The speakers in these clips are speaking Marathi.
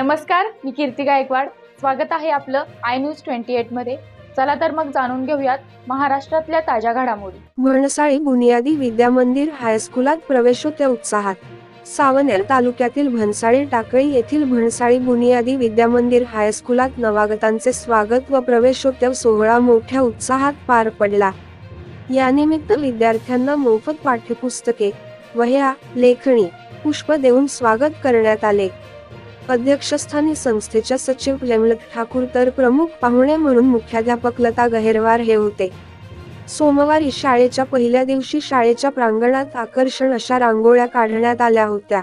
नमस्कार मी कीर्ती गायकवाड. स्वागत आहे आपलं आय न्यूज ट्वेंटी एटमध्ये. चला तर मग जाणून घेऊयात महाराष्ट्रातल्या ताज्या घडामोडी. भणसाळी बुनियादी विद्या मंदिर हायस्कुलात प्रवेशोत्तर उत्साहात. सावनेर तालुक्यातील भन्साळी टाकळी येथील भन्साळी बुनियादी विद्या मंदिर हायस्कुलात नवागतांचे स्वागत व प्रवेशोत्सव सोहळा मोठ्या उत्साहात पार पडला. यानिमित्त विद्यार्थ्यांना मोफत पाठ्यपुस्तके वह्या लेखणी पुष्प देऊन स्वागत करण्यात आले. अध्यक्षस्थानी संस्थेच्या सचिव प्रेमलत ठाकूर तर प्रमुख पाहुणे म्हणून मुख्याध्यापक लता गहेरवार हे होते. सोमवारी शाळेच्या पहिल्या दिवशी शाळेच्या प्रांगणात आकर्षण अशा रांगोळ्या काढण्यात आल्या होत्या.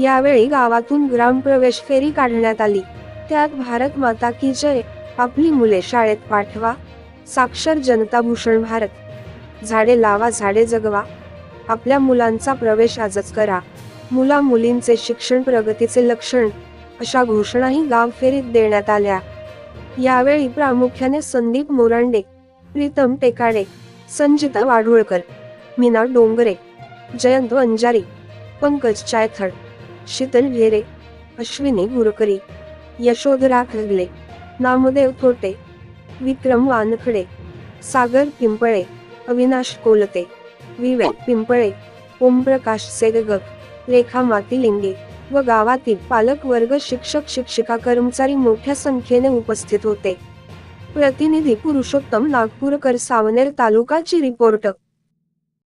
यावेळी गावातून ग्रामप्रवेश फेरी काढण्यात आली. त्यात भारत माता की जय आपली मुले शाळेत पाठवा साक्षर जनता भूषण भारत. झाडे लावा झाडे जगवा आपल्या मुलांचा प्रवेश आजच करा. मुला मुलींचे शिक्षण प्रगतीचे लक्षण अशा घोषणाही गाव फेरीत देण्यात आल्या. यावेळी प्रामुख्याने संदीप मोरांडे प्रीतम टेकाडे संजिता वाडवळकर मीना डोंगरे जयंत वंजारी पंकज चायथड शीतल घेरे अश्विनी गुरकरी यशोधरा खगले नामदेव थोटे विक्रम वानखडे सागर पिंपळे अविनाश कोलते विवेक पिंपळे ओमप्रकाश सेगगक रेखा मातिलिंगे व गावातील पालक वर्ग शिक्षक शिक्षिका कर्मचारी मोठ्या संख्येने उपस्थित होते. प्रतिनिधी पुरुषोत्तम नागपूरकर सावनेर तालुकाची रिपोर्ट.